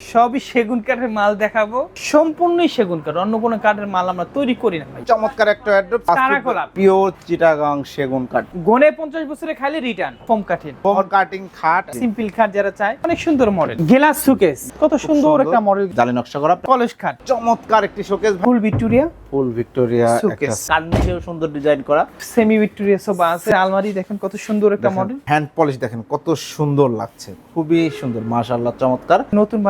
সবই সেগুন কাঠের মাল দেখাবো। সম্পূর্ণই সেগুন কাঠ অন্য কোনো কাঠের মাল আমরা তৈরি করি না চমৎকার একটা অ্যাড্রপ পিওর চিটাগাং সেগুন কাঠ। গনে পঞ্চাশ বছরে খালি রিটার্ন ফোম কাঠের ফোম কাটিং খাট। সিম্পল খাট যারা চায় অনেক সুন্দর মডেল গেলাস শোকেস কত সুন্দর একটা মডেল জালি নকশা করা। কলেজ খাট। চমৎকার একটি showcase full Victoria full Victoria একটা কার্নিশেও সুন্দর ডিজাইন করা। সেমি ভিক্টোরিয়া সোফা আছে আলমারি দেখেন কত সুন্দর একটা মডেল হ্যান্ড পলিশ দেখেন কত সুন্দর লাগছে খুবই সুন্দর মাশাআল্লাহ চমৎকার। নতুন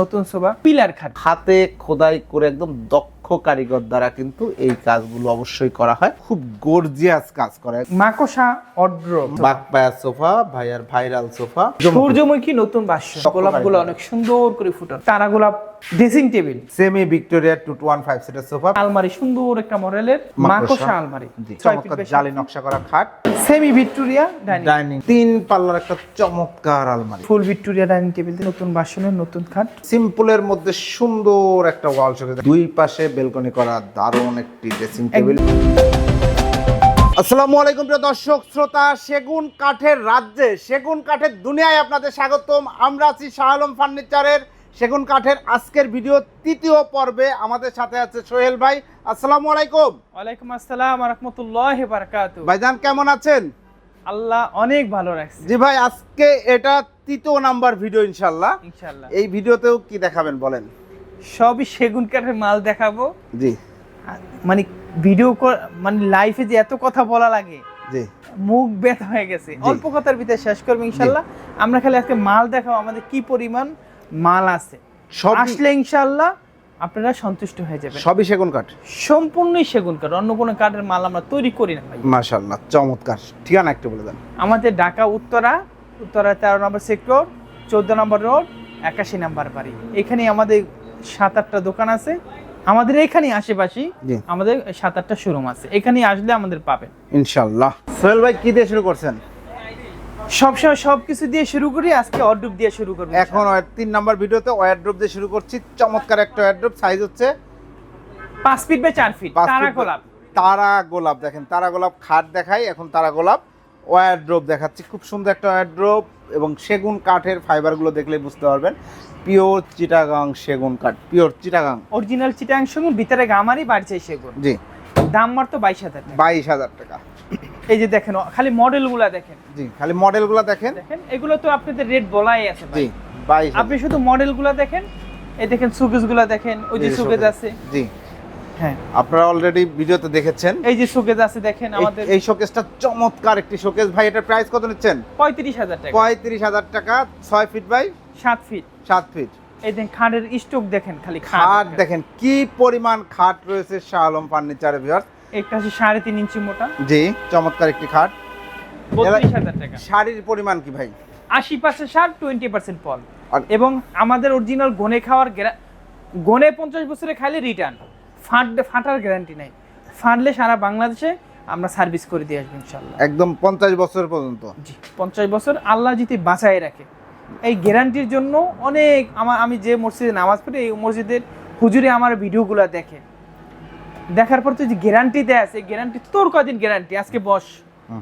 নতুন সোফা পিলার খাট। হাতে খোদাই করে একদম দক্ষ কারিগর দ্বারা কিন্তু এই কাজগুলো অবশ্যই করা হয়। খুব গর্জিয়াস কাজ করে। মাকসা অড্র বাগপায়া সোফা ভাইয়ার ভাইরাল সোফা সূর্যমুখী নতুন ভাষ্য গোলাপগুলো অনেক সুন্দর করে ফুটানো। তারা গোলাপ dressing table. Semi Victoria two one five seater sofa আলমারি সুন্দর একটা মডেলের মাকসা আলমারি। চমৎকার জালি নকশা করা খাট। সেমি ভিক্টোরিয়া ডাইনিং ডাইনিং তিন পাল্লার একটা চমৎকার আলমারি। ফুল ভিক্টোরিয়া ডাইনিং টেবিল নতুন বাসনের নতুন খাট। সিম্পলের মধ্যে সুন্দর একটা ওয়াল শোকেস দুই পাশে বেলকনি করা দারুণ একটি ড্রেসিং টেবিল আসসালামু আলাইকুম প্রিয় দর্শক শ্রোতা সেগুন কাঠের রাজ্যে সেগুন কাঠের দুনিয়ায় আপনাদের স্বাগতম। আমরা আছি শাহ আলম ফার্নিচারের সেগুন কাঠের আজকের ভিডিও তৃতীয় পর্বে আমাদের সাথে আছে সোহেল ভাই। আসসালামু আলাইকুম। ওয়ালাইকুম আসসালাম রহমতুল্লাহ বারাকাতু ভাইজান কেমন আছেন? আল্লাহ অনেক ভালো রাখছে। জি ভাই আজকে এটা তৃতীয় নাম্বার ভিডিও ইনশাল্লাহ ইনশাআল্লাহ। এই ভিডিওতেও কি দেখাবেন বলেন? সবই সেগুন কাঠের মাল দেখাবো। জি। মানে ভিডিও মানে লাইফে যে এত কথা বলা লাগে জি। মুখ ব্যথা হয়ে গেছে। অল্প কথার ভিতরে শেষ করব ইনশাল্লাহ আমরা খালি আজকে মাল দেখাবো আমাদের কি পরিমাণ মাল আছে। সব আসলে ইনশাল্লাহ আপনারা সন্তুষ্ট হয়ে যাবেন। সবই সেগুন কাঠ। সম্পূর্ণই সেগুন কাঠ। অন্য কোনো কাঠের মাল আমরা তৈরি করি না ভাই। চমৎকার। ঠিকানা একটু বলে দেন। আমাদের ঢাকা উত্তরা উত্তরা তেরো নম্বর সেক্টর চোদ্দ নম্বর রোড একাশি নাম্বার বাড়ি। এখানে আমাদের সাত আটটা দোকান আছে। আমাদের এখানেই আশেপাশে আমাদের সাত আটটা শোরুম আছে। এখানেই আসলে আমাদের পাবেন। ইনশাল্লাহ সোহেল ভাই কি দিয়ে শুরু করছেন? সবসময় সবকিছু দিয়ে শুরু করি আজকে অর্ডুপ দিয়ে শুরু করব এখন তিন নাম্বার ভিডিওতে ওয়ারড্রপ দিয়ে শুরু করছি। চমৎকার একটা ওয়ারড্রপ সাইজ হচ্ছে পাঁচ ফিট বাই চার ফিট তারা গোলাপ। তারা গোলাপ দেখেন তারা গোলাপ খাট দেখাই এখন তারা গোলাপ। ওয়ারড্রপ দেখাচ্ছি খুব সুন্দর একটা ওয়ারড্রপ এবং সেগুন কাঠের ফাইবারগুলো দেখলে বুঝতে পারবেন। পিওর চিটাগাং সেগুন কাঠ পিওর চিটাগাং। অরিজিনাল চিটাং সঙ্গে ভিতরে গামারি বাড়ছে সেগুন। জি। দাম মাত্র বাইশ হাজার বাইশ হাজার টাকা। এই যে দেখেন খালি মডেলগুলা দেখেন। জি খালি মডেলগুলো দেখেন। দেখেন এগুলো তো আপনাদের রেট বলাই আছে ভাই। জি বাইশ আপনি শুধু মডেলগুলো দেখেন এই দেখেন সুকেজগুলো দেখেন ওই যে সুকেজ। আছে। জি। হ্যাঁ। আপনারা অলরেডি ভিডিওতে দেখেছেন। এই যে সুকেজ আছে দেখেন আমাদের। এই শোকেসটা চমৎকার একটি শোকেস ভাই এটার প্রাইস কত নিচ্ছেন? পঁয়ত্রিশ হাজার টাকা। পঁয়ত্রিশ হাজার টাকা ছয় ফিট বাই সাত ফিট সাত ফিট এই দেখেন খাটের স্টোক দেখেন খালি খাট দেখেন কি পরিমাণ খাট রয়েছে শাহ আলম ফার্নিচারের ভিউয়ার একটা আছে সাড়ে তিন ইঞ্চি মোটা। জি চমৎকার একটি খাট। বত্রিশ হাজার টাকা। শাড়ির পরিমাণ কি ভাই? আশি পার্সেন্ট সার টোয়েন্টি পার্সেন্ট ফল এবং আমাদের অরিজিনাল গনে খাওয়ার গনে পঞ্চাশ বছরে খাইলে রিটার্ন ফাটলে ফাটার গ্যারান্টি নাই। ফাটলে সারা বাংলাদেশে আমরা সার্ভিস করে দিয়ে আসব ইনশাল্লাহ একদম পঞ্চাশ বছর পর্যন্ত। জি পঞ্চাশ বছর আল্লাহ যদি বাঁচায় রাখে। এই গ্যারান্টির জন্য অনেক আমার আমি যে মসজিদে নামাজ পড়ি এই মসজিদের হুজুরে আমার ভিডিওগুলো দেখে। দেখার পর তো যে গ্যারান্টি দেয় আছে গ্যারান্টি তোর কদিন গ্যারান্টি আজকে বস।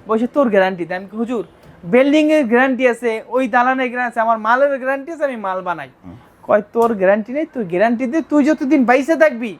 বসে তোর গ্যারান্টি দেয়। আমি হুজুর বিল্ডিং এর গ্যারান্টি আছে ওই দালানের গ্যারান্টি আছে আমার মালের গ্যারান্টি আছে আমি মাল বানাই। কয় তোর গ্যারান্টি নেই? তুই গ্যারান্টি দে তুই যতদিন বাইসে থাকবি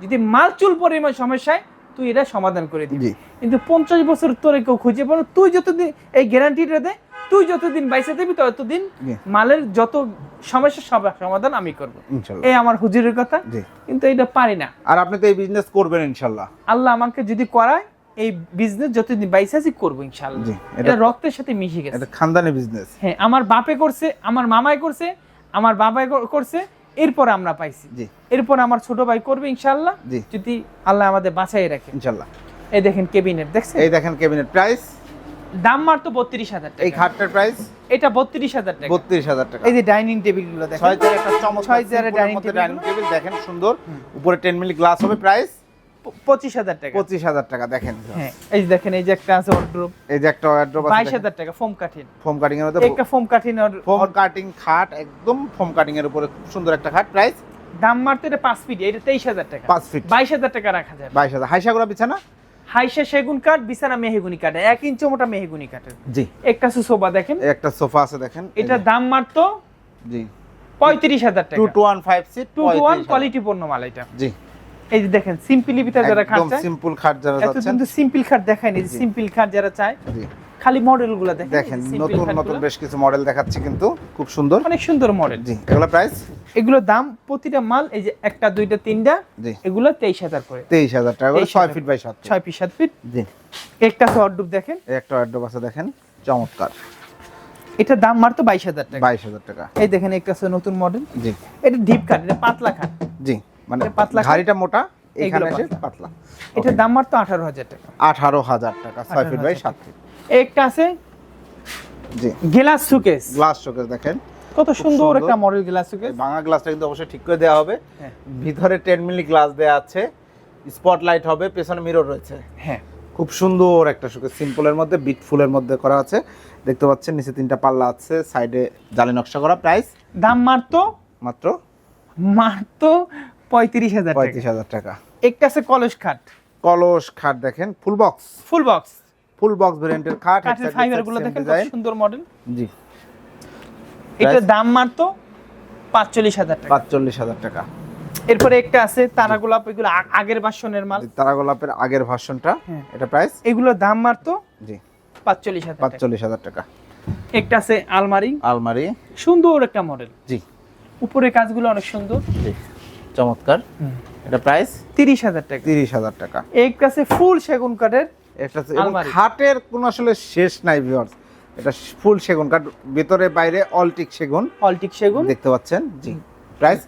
যদি মাল চুল পরিমাণ সমস্যায় তুই এটা সমাধান করে দিবি। কিন্তু পঞ্চাশ বছর তোরে কেউ খুঁজে পাবো তুই যতদিন এই গ্যারান্টিটা দে তুই যতদিন বাইসে দিবি ততদিন মালের যত সমস্যার সব- সমাধান আমি করব। এই আমার হুজুরের কথা জি। কিন্তু এটা পারি না। আর আপনি তো এই বিজনেস করবেন ইনশাল্লাহ। আল্লাহ আমাকে যদি করায় এই বিজনেস যতদিন বাইসে আছি করব ইনশাল্লাহ। এটা রক্তের সাথে মিশে গেছে। এটা খানদানি বিজনেস হ্যাঁ আমার বাপে করছে আমার মামাই করছে আমার বাবাই করছে এরপর আমরা পাইছি। জি। এরপর আমার ছোট ভাই করবে ইনশাল্লাহ। যদি আল্লাহ আমাদের বাঁচাই রাখে। ইনশাল্লাহ। এই দেখেন কেবিনেট দেখছেন? এই দেখেন কেবিনেট প্রাইস দাম মাত্র বত্রিশ হাজার এই খাটটার প্রাইস এটা বত্রিশ হাজার টাকা। বত্রিশ হাজার টাকা। এই যে ডাইনিং টেবিলগুলো দেখেন। ছয় চেয়ার একটা চমৎকার ছয় চেয়ারের ডাইনিং টেবিল দেখেন সুন্দর। উপরে টেন মিলি গ্লাস হবে প্রাইস পঁচিশ হাজার টাকা। পঁচিশ হাজার টাকা দেখেন। হ্যাঁ এই যে দেখেন এই যে একটা আছে ওয়ার্ড্রোব এই যে একটা ওয়ার্ড্রপ বাইশ হাজার টাকা ফোম কাঠিন ফোম কাটিং এর মধ্যে একটা ফোম কাঠিন ফোম কাটিং খাট একদম ফোম কাটিং এর উপরে খুব সুন্দর একটা খাট প্রাইস দাম মারতে এটা পাঁচ ফিট এটা তেইশ হাজার টাকা। পাঁচ ফিট বাইশ হাজার টাকা রাখা যাবে। বাইশ হাজার। হাইসাগুড়া বিছানা? হাইসা সেগুন কাঠ বিছানা মেহেগুনি কাঠ এক ইঞ্চি মোটা মেহেগুনি কাঠের। জি। একটা সোফা দেখেন। একটা সোফা আছে দেখেন এই এটা দাম মারতো জি। পঁয়ত্রিশ হাজার টাকা। Two two one five seat two two one quality পণ্য মাল এটা। জি। এই যে দেখেন সিম্পলি ভিতরে যারা খাট চায় সিম্পল খাট যারা এত কিন্তু সিম্পল খাট দেখায়নি জি। সিম্পল খাট যারা চায়। জি। খালি মডেলগুলো দেখেন। নতুন নতুন বেশ কিছু মডেল দেখাচ্ছি কিন্তু খুব সুন্দর। অনেক সুন্দর মডেল জি এগুলো প্রাইস এগুলো দাম প্রতিটা মাল এই যে একটা দুইটা তিনটা এগুলো তেইশ হাজার করে। তেইশ হাজার টাকা করে 23,000 ছয় ফিট বাই সাত ফিট ছয় পিস সাত ফিট জি। একটা সরডুব দেখেন। একটা অ্যাড্রপ আছে দেখেন চমৎকার। এটা দাম মাত্র বাইশ হাজার টাকা। বাইশ হাজার টাকা। এই দেখেন একটা আছে নতুন মডেল জি। এটা ডিপ খাট এটা পাতলা খাট জি মানে পাতলা। ঘাড়িটা মোটা এখানে এসে পাতলা। এটার দাম মাত্র আঠারো হাজার টাকা। আঠারো হাজার টাকা ছয় ফিট বাই 18,000 সাত ফিট একটা আছে জি। Glass showcase. গ্লাস শোকেস দেখেন। কত সুন্দর। একটা মডেল গ্লাস সুকেস। ভাঙা গ্লাসটা কিন্তু অবশ্যই ঠিক করে দেওয়া হবে। হ্যাঁ। ভিতরে টেন মিলি গ্লাস দেওয়া আছে। স্পটলাইট হবে পেছনে মিরর রয়েছে। হ্যাঁ। খুব সুন্দর একটা শোকেস সিম্পলের মধ্যে বিট ফুলের মধ্যে করা আছে। দেখতে পাচ্ছেন নিচে তিনটা পাল্লা আছে সাইডে জালি নকশা করা। প্রাইস দাম মাত্র? মাত্র? মাত্র পঁয়ত্রিশ হাজার পঁয়ত্রিশ হাজার টাকা। একটা আছে কলস খাট। কলস খাট দেখেন full box full box full box ভেরিয়েন্টের খাট কাঠের ফাইবারগুলো দেখেন কত সুন্দর মডেল জি। এটার দাম মাত্র পাঁচচল্লিশ হাজার টাকা। পাঁচচল্লিশ হাজার টাকা। এরপরে একটা আছে তারা গোলাপ এগুলো আগের বাসনের মাল। তারা গোলাপের আগের ভার্সনটা হ্যাঁ। এটা প্রাইস এগুলোর দাম মাত্র জি। পাঁচচল্লিশ হাজার টাকা। একটা আছে আলমারি। আলমারি। সুন্দর একটা মডেল জি। উপরে কাজগুলো অনেক সুন্দর। জি। চমৎকার। এটা প্রাইস তিরিশ হাজার টাকা। তিরিশ হাজার টাকা। একটা আছে ফুল সেগুন কাঠের আলমারি। খাটের কোনো আসলে শেষ নাই ভিউয়ার্স এটা ফুল সেগুন কাঠ ভিতরে বাইরে অলটিক সেগুন অল্টিক সেগুন। দেখতে পাচ্ছেন? জি। প্রাইস?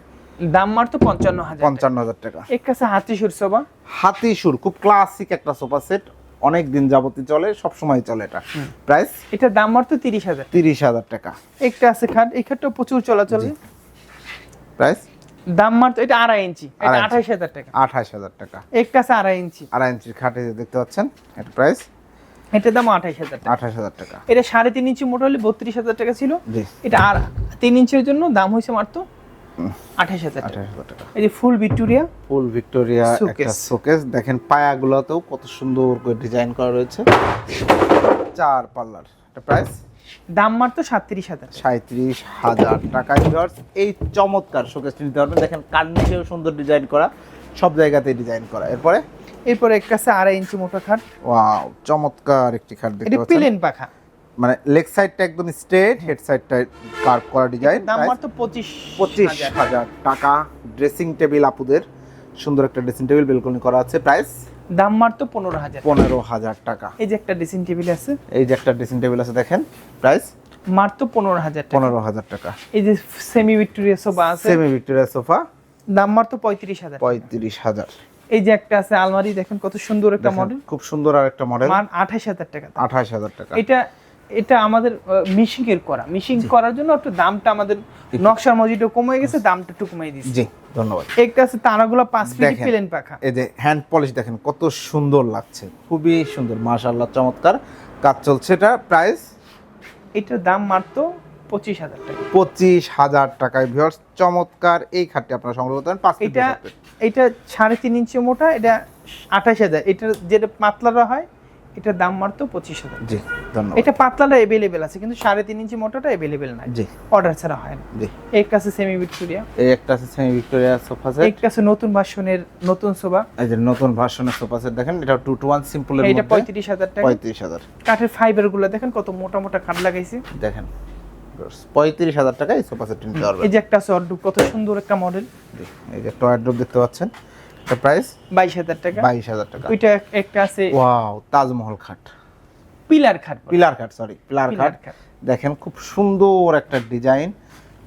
দাম মাত্র পঞ্চান্ন হাজার পঞ্চান্ন হাজার টাকা। একটা আছে হাতি সুরসভা হাতি সুর খুব ক্লাসিক একটা সোফা সেট। অনেক দিন যাবতীয় চলে সব সময় চলে এটা। প্রাইস? এটা দাম মাত্র তিরিশ হাজার তিরিশ হাজার টাকা। একটা আছে খাট এই খাটটা প্রচুর চলাচলে। প্রাইস? দাম মাত্র এটা আড়াই ইঞ্চি। এটা। আঠাইশ হাজার টাকা। আঠাশ হাজার টাকা। একটা আছে আড়াই ইঞ্চি। আড়াই ইঞ্চির খাটে দেখতে পাচ্ছেন এটা প্রাইস এটার দাম আঠাইশ হাজার টাকা। আঠাশ হাজার টাকা। এটা সাড়ে তিন ইঞ্চি মোটা হলে বত্রিশ হাজার টাকা ছিল। এটা আর তিন ইঞ্চের জন্য দাম হয়েছে মাত্র আঠাশ হাজার টাকা। এই যে ফুল ভিক্টোরিয়া। ফুল ভিক্টোরিয়া একটা শোকেস দেখেন পায়াগুলোতেও কত সুন্দর করে ডিজাইন করা রয়েছে। চার পার্লার এটা প্রাইস দাম মাত্র সাতত্রিশ হাজার সাঁত্রিশ হাজার টাকা ভিউয়ার্স এই চমৎকার শোকেসটি নিতে পারবেন। দেখেন কার নিচেও সুন্দর ডিজাইন করা সব জায়গাতেই ডিজাইন করা। এরপরে? এরপরে একটা আছে আড়াই ইঞ্চি মোটা খাট। ওয়াও চমৎকার একটি খাট দেখতে পাচ্ছেন। প্লেন পাখা। মানে লেগ সাইডটা একদম স্ট্রেট হেড সাইডটা কার্ভ করা ডিজাইন দাম মাত্র পঁচিশ পঁচিশ হাজার। হাজার টাকা। ড্রেসিং টেবিল আপুদের সুন্দর একটা ড্রেসিং টেবিল বেলকনি করা আছে। প্রাইস দাম মাত্র পনেরো হাজার পনেরো হাজার টাকা। এই যে একটা ড্রেসিং টেবিল আছে। এই যে একটা ড্রেসিং টেবিল আছে দেখেন প্রাইস মাত্র পনেরো হাজার পনেরো হাজার টাকা। এই যে সেমি ভিক্টোরিয়া সোফা আছে। সেমি ভিক্টোরিয়া সোফা দাম মাত্র পঁয়ত্রিশ হাজার পঁয়ত্রিশ হাজার। এই যে একটা আছে আলমারি দেখেন কত সুন্দর একটা মডেল খুব সুন্দর আর একটা মডেল মান আঠাশ হাজার টাকা আঠাশ হাজার টাকা। এটা এটা আমাদের মিশিং এর করা। মিশিং করার জন্য একটু দামটা আমাদের নকশার মজিটা কমে গেছে দামটা একটু কমিয়ে দিচ্ছি জি ধন্যবাদ। একটা আছে তারাগুলো পাঁচ ফিট দেখেন। প্লেন পাখা। এই যে হ্যান্ড পলিশ দেখেন কত সুন্দর লাগছে। খুবই সুন্দর মাশাআল্লাহ চমৎকার কাজ চলছে এটা। প্রাইস এটার দাম মাত্র পঁচিশ হাজার টাকা। পঁচিশ হাজার টাকায় ভিউয়ার্স চমৎকার। এই খাটটি আপনারা সংগ্রহ করতে পারেন পাঁচ এটা এটা সাড়ে তিন ইঞ্চি মোটা এটা আঠাশ হাজার। এটা যেটা পাতলাটা হয় এটার দাম মাত্র পঁচিশ হাজার জি ধন্যবাদ। এটা পাতলাটা এভেলেবেল আছে কিন্তু সাড়ে তিন ইঞ্চি মোটাটা এভেলেবেল নাই। জি। অর্ডার ছাড়া হয় না। জি। একটা আছে সেমি ভিক্টোরিয়া এই একটা আছে সেমি ভিক্টোরিয়া সোফা সেট একটা আছে নতুন ভার্সনের নতুন সোফা এই যে নতুন ভার্সনের সোফা সেট দেখেন এটা টু টু ওয়ান সিম্পলের এটা মধ্যে পঁয়ত্রিশ হাজার টাকা। পঁয়ত্রিশ হাজার। কাঠের ফাইবারগুলো দেখেন কত মোটা মোটা কাঠ লাগাইছে। দেখেন পঁয়ত্রিশ হাজার টাকা এই সোফা সেট নিতে পারবেন। এই যে একটা আছে কত সুন্দর একটা মডেল এই যে টয় ড্রপ দেখতে পাচ্ছেন। এটা প্রাইস বাইশ হাজার টাকা। বাইশ হাজার টাকা। ওইটা একটা আছে ওয়াও তাজমহল খাট। পিলার খাট পিলার খাট সরি পিলার খাট। দেখেন খুব সুন্দর একটা ডিজাইন।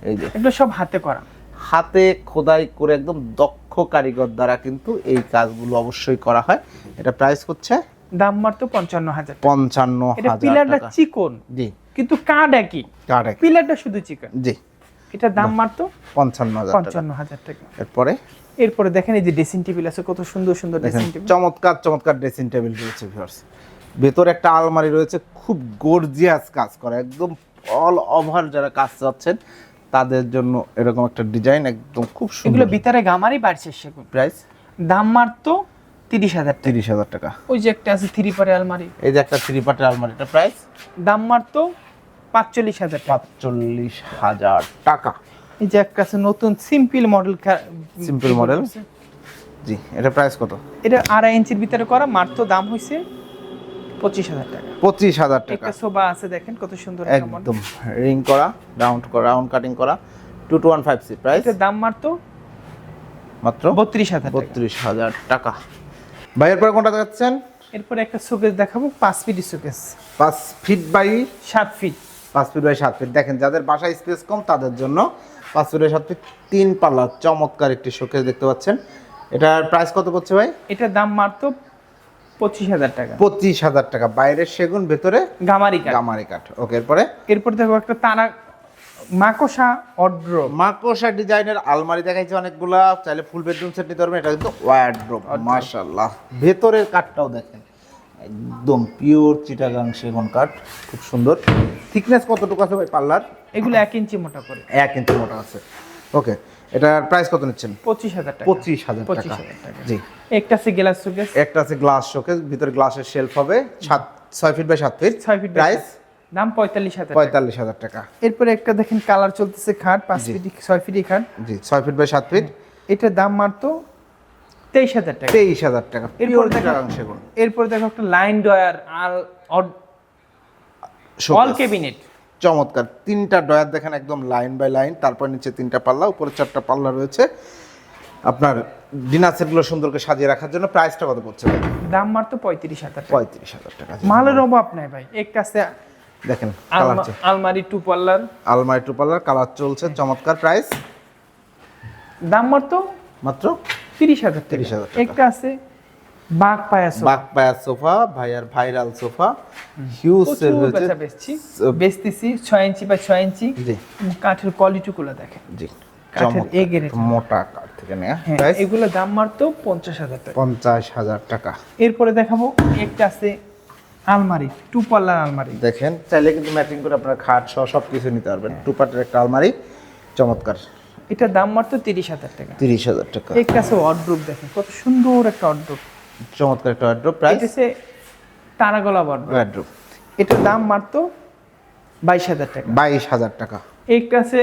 এই যে এগুলো সব হাতে করা। হাতে খোদাই করে একদম দক্ষ কারিগর দ্বারা কিন্তু এই কাজগুলো অবশ্যই করা হয়। এটা প্রাইস হচ্ছে দাম মাত্র পঞ্চান্ন হাজার পঞ্চান্ন হাজার পিলারটা চিকন জি। কিন্তু কাঠ একই। কাঠ পিলারটা শুধু চিকন। জি। এটা দাম মাত্র পঞ্চান্ন হাজার টাকা। পঞ্চান্ন হাজার টাকা। এরপরে? এরপরে দেখেন এই যে ড্রেসিং টেবিল আছে কত সুন্দর সুন্দর ড্রেসিং টেবিল চমৎকার চমৎকার ড্রেসিং টেবিল রয়েছে ভিউয়ার্স ভেতরে একটা আলমারি রয়েছে খুব গর্জিয়াস কাজ করা একদম অল ওভার যারা কাজ চাচ্ছেন তাদের জন্য এরকম একটা ডিজাইন একদম খুব সুন্দর। এগুলো ভিতরে গামারি বাড়ছে সেগুন প্রাইস দাম মাত্র তিরিশ হাজার টাকা। তিরিশ হাজার টাকা। ওই যে একটা আছে থ্রি পারে আলমারি। এই যে একটা থ্রি পার্টের আলমারি এটা প্রাইস দাম মাত্র পাঁচচল্লিশ হাজার পাঁচচল্লিশ হাজার টাকা। এই যে একটা আছে নতুন সিম্পল মডেল Simple model? জি এটা প্রাইস কত? এটা আড়াই ইঞ্চির ভিতরে করা মাত্র দাম হয়েছে পঁচিশ হাজার টাকা। পঁচিশ হাজার টাকা। একটা সোফা আছে দেখেন কত সুন্দর। একদম রিং করা রাউন্ড করা রাউন্ড কাটিং করা টু টু ওয়ান ফাইভ সি প্রাইস এটার দাম মাত্র মাত্র বত্রিশ হাজার বত্রিশ হাজার টাকা। ভাইয়ের পরে কোনটা দেখাচ্ছেন? এরপরে একটা শোকেস দেখাবো পাঁচ ফিট শোকেস পাঁচ ফিট বাই সাত ফিট পাঁচ ফিট বাই সাত ফিট। দেখেন যাদের বাসায় স্পেস কম তাদের জন্য পাঁচ ফিট বাই সাত ফিট তিন পাল্লা চমৎকার একটি শোকেস দেখতে পাচ্ছেন। এটার প্রাইস কত পড়ছে ভাই? এটার দাম মাত্র পঁচিশ হাজার টাকা। পঁচিশ হাজার টাকা। বাইরের সেগুন ভেতরে গামারি কাঠ। গামারি কাঠ। ওকে এরপরে? এরপর দেখো একটা তারা মাকসা অড্র মাকড়সা ডিজাইনের আলমারি দেখাইছে অনেকগুলা। চাইলে ফুল বেডরুম সেট নিতে পারবেন। এটা কিন্তু ওয়ার্ড্রোব মাশাআল্লাহ। ভেতরের কাঠটাও দেখেন। একদম পিওর চিটাগাং সেগুন কাঠ খুব সুন্দর। থিকনেস কতটুকু আছে ভাই পাল্লার? এগুলো এক ইঞ্চি মোটা করে। এক ইঞ্চি মোটা আছে। ওকে এটার প্রাইস কত নিচ্ছেন? পঁচিশ হাজার টাকা। পঁচিশ হাজার টাকা। জি। একটা আছে গ্লাস শোকেস একটা আছে গ্লাস শোকেস ভিতরে গ্লাসের শেলফ হবে সাত ছয় ফিট বাই সাত ফিট ছয় ফিট প্রাইস দাম পঁয়তাল্লিশ হাজার পঁয়তাল্লিশ হাজার টাকা। এরপরে একটা দেখেন কালার চলতেছে খাট পাঁচ। ফিট ছয় ফিটি খাট। জি ছয় ফিট বাই সাত ফিট এটার দাম মাত্র তেইশ হাজার টাকা। তেইশ হাজার টাকা এরপর দেখো- এরপরে দেখো একটা লাইন ডয়ার আর অল। ক্যাবিনেট চমৎকার তিনটা ডয়ার দেখেন একদম লাইন বাই লাইন তারপর নিচে তিনটা পাল্লা উপরে চারটা পাল্লা রয়েছে। আপনার ডিনার সেটগুলো সুন্দর করে সাজিয়ে রাখার জন্য প্রাইসটা কত পড়ছে দাম মাত্র পঁয়ত্রিশ হাজার পঁয়ত্রিশ হাজার টাকা। মালের অভাব নাই ভাই একটা আছে দেখেন আলমারি টু পাল্লার আলমারি টু পাল্লার কালার চলছে চমৎকার প্রাইস দাম মাত্র মাত্র তিরিশ হাজার 30,000 টাকা। একটা আছে বাঘ পায়া সোফা। বাক পায়ার সোফা ভাইয়ার ভাইরাল সোফা। হিউজ সেল হয়েছে। বেচছি। বেচতেছি ছয় ইঞ্চি বাই ছয় ইঞ্চি। কাঠের কোয়ালিটি গুলো দেখেন। জি। কাঠের। এ গ্রেড মোটা কাঠ থেকে নেওয়া হ্যাঁ এগুলো দাম মাত্র পঞ্চাশ হাজার টাকা। পঞ্চাশ হাজার টাকা। এরপরে দেখাবো একটা আছে আলমারি টু পাল্লার আলমারি। দেখেন চাইলে কিন্তু ম্যাচিং করে আপনার খাট সহ সব কিছু নিতে পারবেন। টু পার্টের একটা আলমারি। চমৎকার। এটার দাম মাত্র তিরিশ হাজার টাকা। তিরিশ হাজার টাকা। এর কাছে অড্রুপ দেখেন কত সুন্দর একটা অর্ড্রুপ চমৎকার একটা ওয়ার্ড্রোব প্রাইস? হচ্ছে তারাগলা অড্রুপ ওয়ার্ড্রোব এটার দাম মাত্র বাইশ হাজার টাকা। বাইশ হাজার টাকা। এর আছে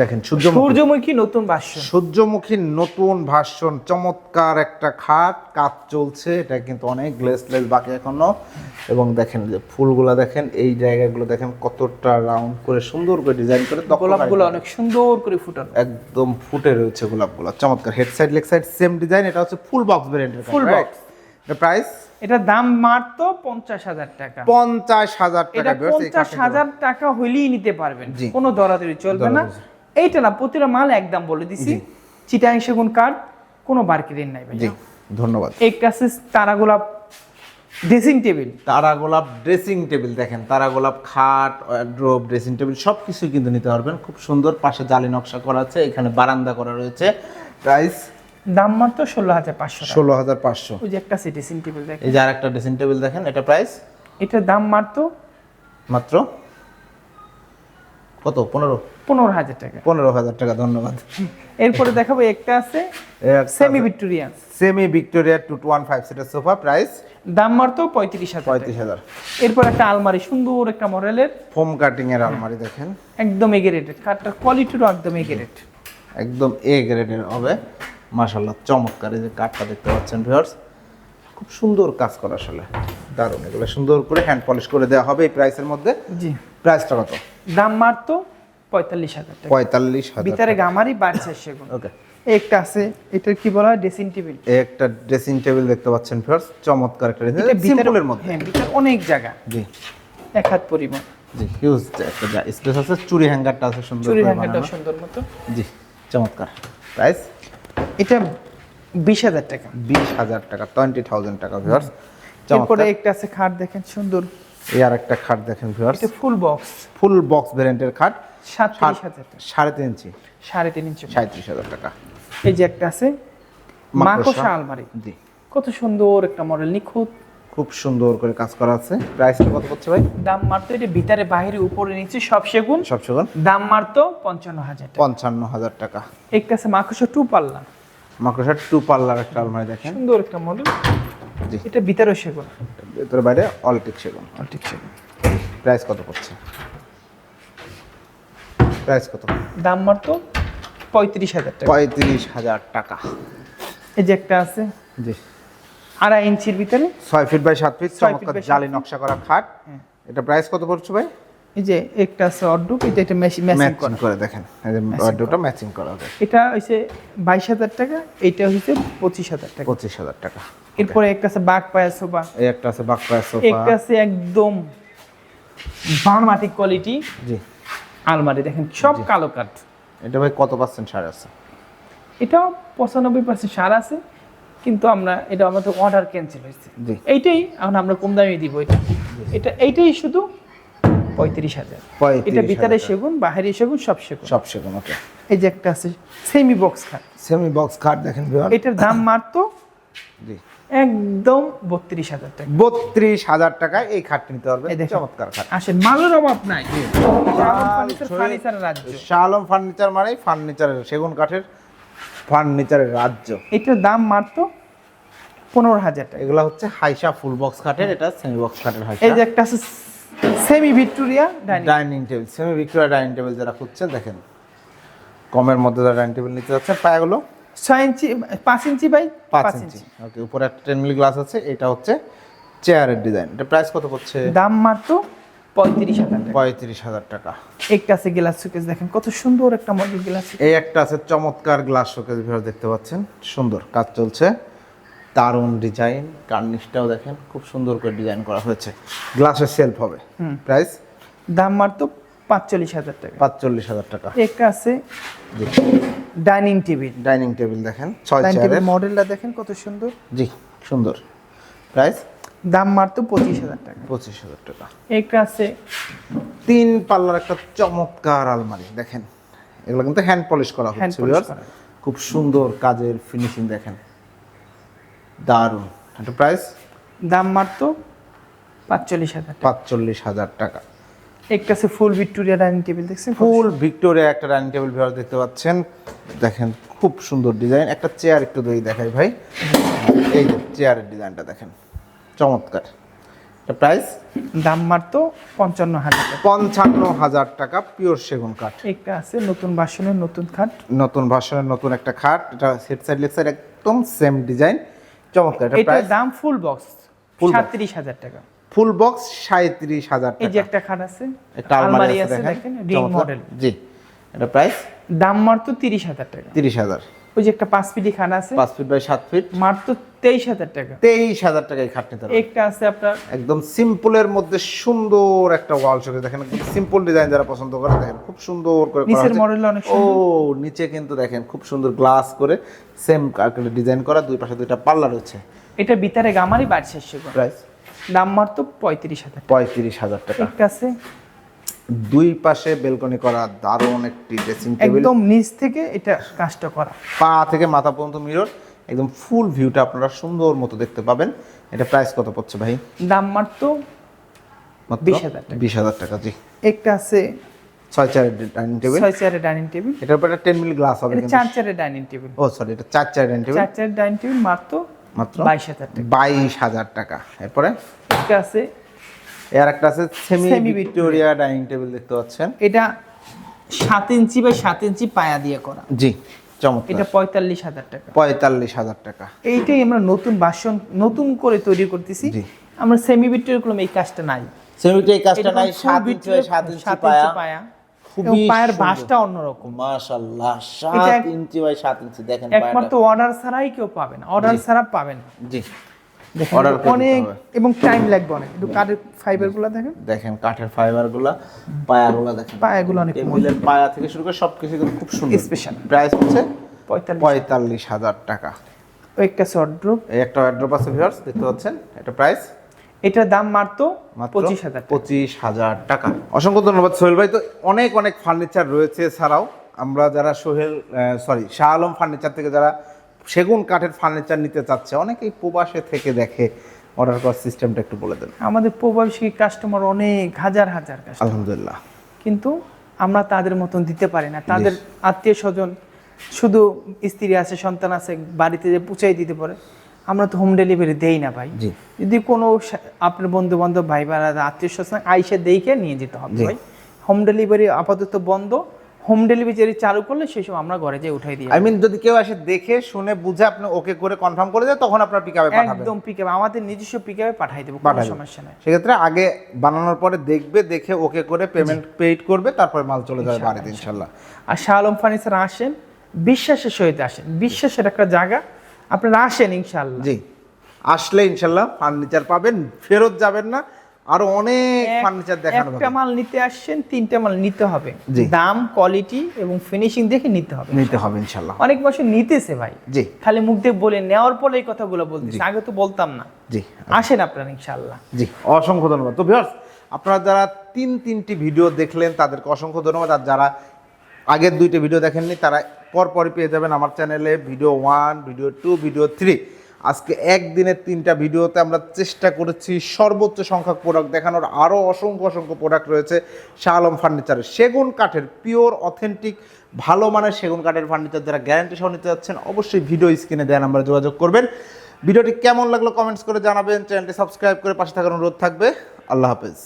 দেখেন সূর্যমুখী সূর্যমুখী নতুন বাস্য সূর্যমুখীর নতুন ভার্সন চমৎকার একটা খাট কাজ চলছে এটা কিন্তু অনেক গ্লেস গ্লেস বাকি এখনও। এবং দেখেন যে ফুলগুলা দেখেন এই জায়গাগুলো দেখেন কতটা রাউন্ড করে সুন্দর করে ডিজাইন করে গোলাপগুলো অনেক সুন্দর করে ফুটানো। একদম ফুটে রয়েছে গোলাপগুলো। চমৎকার head side leg side same design এটা হচ্ছে ফুল বক্স ভেরিয়েন্টের Full box। এটা প্রাইস এটার দাম মাত্র পঞ্চাশ হাজার টাকা। পঞ্চাশ হাজার এটা টাকা পঞ্চাশ হাজার টাকা হইলেই নিতে পারবেন। কোনো দরাদরি চলবে না। এইটা না প্রতিটা মাল একদম বলে দিছি। চিটাং সেগুন কাঠ কোনো বার্কিরিন নাই ভাই ধন্যবাদ। একটা আছে তারা গোলাপ ড্রেসিং টেবিল তারা গোলাপ ড্রেসিং টেবিল দেখেন তারা গোলাপ খাট ড্রপ ড্রেসিং টেবিল সব কিছুই কিন্তু নিতে পারবেন। খুব সুন্দর পাশে জালি নকশা করা আছে এখানে বারান্দা করা রয়েছে। প্রাইস দাম মাত্র ষোলো হাজার পাঁচশো ষোলো হাজার পাঁচশো। ওই যে একটা ড্রেসিং টেবিল দেখেন। এই যে আর একটা ড্রেসিং টেবিল দেখেন এটা প্রাইস এটার দাম মাত্র মাত্র? কত? পনেরো? পনেরো হাজার টাকা। পনেরো হাজার টাকা ধন্যবাদ। এরপরে দেখাবো একটা আছে semi Victorian semi Victoria two one five seater sofa price দাম মাত্র পঁয়ত্রিশ হাজার পঁয়ত্রিশ হাজার। এরপর একটা আলমারি সুন্দর একটা মডেলের। ফোম কাটিং এর আলমারি দেখেন। একদম এগেরেটেড কাঠটার কোয়ালিটিরও একদম এগেরেট একদম এ গ্রেডের হবে। মাশাল্লাহ চমৎকার এই যে কাঠটা দেখতে পাচ্ছেন ভিউয়ার্স খুব সুন্দর কাজ করা আসলে। দারুণ এগুলো সুন্দর করে হ্যান্ড পলিশ করে দেওয়া হবে এই প্রাইসের মধ্যে। জি। প্রাইসটা কত? দাম মাত্র পঁয়তাল্লিশ হাজার টাকা। পঁয়তাল্লিশ হাজার ভিতরে গামারি বাড়ছে সেগুন ওকে একটা আছে এটার কি বলা হয়? ড্রেসিং টেবিল একটা ড্রেসিং টেবিল দেখতে পাচ্ছেন ভিউয়ার্স চমৎকার একটা এটা ভিতরে সিম্পলের মধ্যে। হ্যাঁ ভিতরে অনেক জায়গা। জি। এক হাত পরিমাণ। জি হিউজ একটা স্পেস আছে চুরি হ্যাঙ্গারটা আছে সুন্দর চুরি বানানো। সুন্দর মতো। জি চমৎকার। প্রাইস এটা বিশ হাজার টাকা। বিশ হাজার টাকা টোয়েন্টি থাউজেন্ড টাকা ভিউয়ার্স চমৎকার। একটা আছে খাট দেখেন সুন্দর। এই আর একটা খাট দেখেন ভিউয়ার্স এটা ফুল বক্স ফুল বক্স ভ্যারিয়েন্টের খাট। সাতত্রিশ হাজার সাড়ে তিন ইঞ্চি। সাড়ে তিন ইঞ্চি। সাঁত্রিশ হাজার টাকা। এই যে একটা আছে মাকড়সা। মাকড়সা আলমারি। জি। কত সুন্দর একটা মডেল নিখুঁত। খুব সুন্দর করে কাজ করা আছে। প্রাইসটা কত করছে ভাই? দাম মাত্র এটা ভিতরে বাইরে উপরে নিচে সব সেগুন। সব সেগুন। দাম মাত্র পঞ্চান্ন হাজার পঞ্চান্ন হাজার টাকা। একটা আছে মাকড়সা টু পাল্লা। মাকড়সার টু পাল্লার একটা আলমারি দেখেন। সুন্দর একটা মডেল। জি। এটা ভিতরে সেগুন। ভেতরে বাইরে অলিটিক সেগুন। ঠিক সেগুন। প্রাইস কত করছে প্রাইস কত? দাম মাত্র পঁয়ত্রিশ হাজার টাকা। পঁয়ত্রিশ হাজার টাকা। এই যে একটা আছে। জি। আড়াই ইঞ্চির ভিতরে। ছয় ফিট বাই সাত ফিট চমৎকার জালি নকশা করা খাট। হ্যাঁ। এটা প্রাইস কত পড়ছে ভাই? এই যে একটা আছে অর্ডুপ এটা একটা ম্যাচিং করা। করে দেখেন। এই ম্যাচিং করা। হবে এটা হচ্ছে বাইশ হাজার টাকা এইটা হচ্ছে পঁচিশ হাজার টাকা। পঁচিশ হাজার টাকা। এরপরে একটা আছে বাঘ পায়া সোফা। এই একটা আছে বাক্কা সোফা। একটা আছে একদম বার্মাটিক কোয়ালিটি জি। আলমারি দেখেন সব কালো কাঠ। এটা ভাই কত পার্সেন্ট সার আছে? এটাও পঁচানব্বই পার্সেন্ট সার আছে কিন্তু আমরা এটা আমাদের অর্ডার ক্যান্সেল হয়েছে। এইটাই এখন আমরা কম দামে দিব এটা। এটা এইটাই শুধু পঁয়ত্রিশ হাজার। এটা ভিতরে সেগুন বাহিরে সেগুন সব সেগুন। সব সেগুন ওকে এই যে একটা আছে সেমি বক্স খাট সেমি বক্স খাট দেখেন এটার দাম মাত্র জি। একদম বত্রিশ হাজার টাকা। বত্রিশ হাজার টাকায় এই খাটটি নিতে দেখেন। চমৎকার খাট। আসেন মালের অভাব নাই। শালম ফার্নিচার মানেই ফার্নিচারের সেগুন কাঠের ফার্নিচারের রাজ্য। এটার দাম মাত্র পনেরো হাজার টাকা। এগুলা হচ্ছে হাইসা ফুল বক্স খাটের এটা সেমি বক্স খাটের হাইসা। এই যে একটা আছে semi Victoria dining dining table semi Victoria dining table যারা খুঁজছেন দেখেন। কমের মধ্যে যারা ডাইনিং টেবিল নিতে যাচ্ছেন পায়াগুলো ছয় ইঞ্চি পাঁচ ইঞ্চি বাই পাঁচ ইঞ্চি। ওকে উপরে একটা টেন মিলি গ্লাস আছে এটা হচ্ছে চেয়ারের ডিজাইন এটা প্রাইস কত পড়ছে? দাম মাত্র পঁয়ত্রিশ হাজার পঁয়ত্রিশ হাজার টাকা। একটা আছে গ্লাস সুকেস দেখেন কত সুন্দর একটা মডেল গ্লাস এই একটা আছে চমৎকার গ্লাস শোকেস ভিতরে দেখতে পাচ্ছেন। সুন্দর কাজ চলছে। দারুণ ডিজাইন কার্নিশটাও দেখেন খুব সুন্দর করে ডিজাইন করা হয়েছে। গ্লাসের সেলফ হবে। প্রাইস দাম মাত্র পাঁচচল্লিশ হাজার টাকা। পাঁচচল্লিশ হাজার টাকা। একটা আছে ডাইনিং টেবিল। ডাইনিং টেবিল দেখেন ছয় চেয়ারের। মডেলটা দেখেন কত সুন্দর। জি সুন্দর। প্রাইস? দাম মাত্র পঁচিশ হাজার টাকা। পঁচিশ হাজার টাকা। একটা আছে তিন পাল্লার একটা চমৎকার আলমারি দেখেন। এগুলো কিন্তু হ্যান্ড পলিশ করা হচ্ছে। খুব সুন্দর কাজের ফিনিশিং দেখেন। দারুণ। একটা প্রাইস দাম মাত্র পাঁচচল্লিশ হাজার পাঁচচল্লিশ হাজার টাকা। একটা আছে ফুল ভিক্টোরিয়া ডাইনিং টেবিল দেখছেন? ফুল ভিক্টোরিয়া একটা ডাইনিং টেবিল ভিউয়ার দেখতে পাচ্ছেন। দেখেন খুব সুন্দর ডিজাইন একটা চেয়ার একটু দই দেখাই ভাই। এই যে চেয়ারের ডিজাইনটা দেখেন। চমৎকার। এটা প্রাইস দাম মাত্র পঞ্চান্ন হাজার টাকা। পঞ্চান্ন হাজার টাকা পিওর সেগুন কাঠ। একটা আছে নতুন বাসনের নতুন খাট। নতুন ভার্সনের নতুন একটা খাট। এটা সেট সাইড লেগ সাইড একদম সেম ডিজাইন চমৎকার এটা দাম ফুল বক্স box। সাতত্রিশ হাজার টাকা। ফুল বক্স সাঁত্রিশ হাজার এই যে একটা খাট আছে একটা আলমারি আছে দেখেন রিং মডেল জি এটা প্রাইস দাম মাত্র তিরিশ হাজার টাকা। তিরিশ হাজার। ওই যে একটা পাঁচ ফিটি খাট আছে পাঁচ ফিট বাই সাত ফিট। মাত্র তেইশ হাজার টাকা। তেইশ হাজার টাকায় খাট নিতে একটা আছে আপনার একদম সিম্পলের মধ্যে সুন্দর একটা ওয়াল শোকেস দেখেন সিম্পল ডিজাইন যারা পছন্দ করে দেখেন খুব সুন্দর করে নিচের মডেল অনেক ও নিচে কিন্তু দেখেন খুব সুন্দর গ্লাস করে সেম ডিজাইন করা দুই পাশে দুইটা পাল্লা রয়েছে। এটা ভিতরে গামারি বাড়ি শেষ প্রাইস দাম মাত্র পঁয়ত্রিশ হাজার পঁয়ত্রিশ হাজার টাকা। একটা আছে। দুই পাশে বেলকনি করা দারুণ একটি ড্রেসিং টেবিল একদম নিচ থেকে এটা কাজটা করা। পা থেকে মাথা পর্যন্ত মিরর একদম ফুল ভিউটা আপনারা সুন্দর মতো দেখতে পাবেন। এটা প্রাইস কত পড়ছে ভাই? দাম মাত্র 20,000 টাকা। বিশ হাজার টাকা জি। একটা আছে ছয় চারের ডাইনিং টেবিল ছয় চেয়ারের ডাইনিং টেবিল এটার উপর একটা টেন মিলি গ্লাস হবে চার চেয়ারের ডাইনিং টেবিল ও সরি এটা চার চার ডাইনিং টেবিল চার চেয়ারের ডাইনিং টেবিল মাত্র মাত্র বাইশ হাজার টাকা। বাইশ হাজার টাকা। এরপরে আছে এর একটা আছে সেমি ভিক্টোরিয়া ডাইনিং টেবিল দেখতে পাচ্ছেন। এটা সাত ইঞ্চি বাই সাত ইঞ্চি পায়া দিয়ে করা। জি চমৎকার। এটা পঁয়তাল্লিশ হাজার টাকা। পঁয়তাল্লিশ হাজার টাকা। এইটাই আমরা নতুন বাসন নতুন করে তৈরি করতেছি। আমরা সেমি ভিক্টোরিয়া এই কাজটা নাই। সেমিটা এই কাজটা নাই সাত ইঞ্চি সাত ইঞ্চি পায়া। খুবই পায়ের। বাসটা অন্যরকম। মাশাআল্লাহ এটা সাত ইঞ্চি বাই সাত ইঞ্চি। দেখেন একমাত্র অর্ডার ছাড়াই কেউ পাবে না। অর্ডার ছাড়া পাবেন জি। অনেক এবং টাইম লাগবে অনেক। একটু কাঠের ফাইবারগুলো দেখেন। দেখেন কাঠের ফাইবারগুলা পায়াগুলা দেখেন। পায়াগুলো অনেক টেবিলের পায়া থেকে শুরু করে সবকিছু কিন্তু খুব সুন্দর। স্পেশাল প্রাইস হচ্ছে পঁয়তাল্লিশ হাজার। টাকা। একটা শর্টড্রপ এই একটা অ্যাড্রপ আছে ভিউয়ার্স দেখতে পাচ্ছেন? এটা প্রাইস এটার দাম মাত্র পঁচিশ হাজার পঁচিশ হাজার টাকা। অসংখ্য ধন্যবাদ সোহেল ভাই। তো অনেক অনেক ফার্নিচার রয়েছে ছাড়াও আমরা যারা সোহেল সরি শাহ আলম ফার্নিচার থেকে যারা সেগুন কাঠের ফার্নিচার নিতে চাচ্ছে অনেকেই প্রবাসে থেকে দেখে অর্ডার করার সিস্টেমটা একটু বলে দেন। আমাদের প্রবাসী কাস্টমার অনেক হাজার হাজার আলহামদুলিল্লাহ। কিন্তু আমরা তাদের মতন দিতে পারি না। তাদের আত্মীয় স্বজন শুধু স্ত্রী আছে সন্তান আছে বাড়িতে যে পুচাই দিতে পারে। আমরা তো হোম ডেলিভারি দেই না ভাই। যদি কোনো আপনার বন্ধু বান্ধব ভাই বাড়া আত্মীয় স্বজন আইসে দেখে নিয়ে যেতে হবে ভাই। হোম ডেলিভারি আপাতত বন্ধ। হোম ডেলিভারি চালু করলে সেই সময় আমরা ঘরে যেয়ে উঠাই দিই আই মিন যদি কেউ আসে দেখে শুনে বুঝে আপনি ওকে করে কনফার্ম করে দেয় তখন আপনার পিকআপে পাঠাবেন একদম পিক আমাদের নিজস্ব পিক পাঠাই দেবো কোনো সমস্যা নাই। সেক্ষেত্রে আগে বানানোর পরে দেখবে দেখে ওকে করে পেমেন্ট পেইড করবে তারপরে মাল চলে যাবে বাড়িতে ইনশাল্লাহ। আর শাহ আলম ফার্নিচার আসেন বিশ্বাসের সহিত আসেন। বিশ্বাসের একটা জায়গা আপনারা আসেন ইনশাল্লাহ জি। আসলে ইনশাল্লাহ ফার্নিচার পাবেন ফেরত যাবেন না। আরও অনেক ফার্নিচার দেখানো একটা মাল নিতে আসছেন তিনটা মাল নিতে হবে। দাম কোয়ালিটি এবং ফিনিশিং দেখে নিতে হবে নিতে হবে ইনশাল্লাহ অনেক বছর নিতেছে ভাই। জি। খালি মুখ দিয়ে বলে নেওয়ার পরে এই কথাগুলো বলতেছে। আগে তো বলতাম না। জি। আসেন আপনারা ইনশাল্লাহ জি অসংখ্য ধন্যবাদ। তো ভিউয়ার্স আপনারা যারা তিন তিনটি ভিডিও দেখলেন তাদেরকে অসংখ্য ধন্যবাদ। আর যারা আগের দুইটা ভিডিও দেখেননি, তারা পরপরই পেয়ে যাবেন আমার চ্যানেলে video one video two video three আজকে একদিনের তিনটা ভিডিওতে আমরা চেষ্টা করেছি সর্বোচ্চ সংখ্যক প্রোডাক্ট দেখানোর আরও অসংখ্য অসংখ্য প্রোডাক্ট রয়েছে শাহ আলম ফার্নিচারের সেগুন কাঠের পিওর অথেন্টিক ভালো মানের সেগুন কাঠের ফার্নিচার যারা গ্যারান্টি সহ নিতে যাচ্ছেন, অবশ্যই ভিডিও স্ক্রিনে দেওয়া নাম্বারে যোগাযোগ করবেন। ভিডিওটি কেমন লাগল কমেন্টস করে জানাবেন। চ্যানেলটি সাবস্ক্রাইব করে পাশে থাকার অনুরোধ থাকবে। আল্লাহ হাফেজ।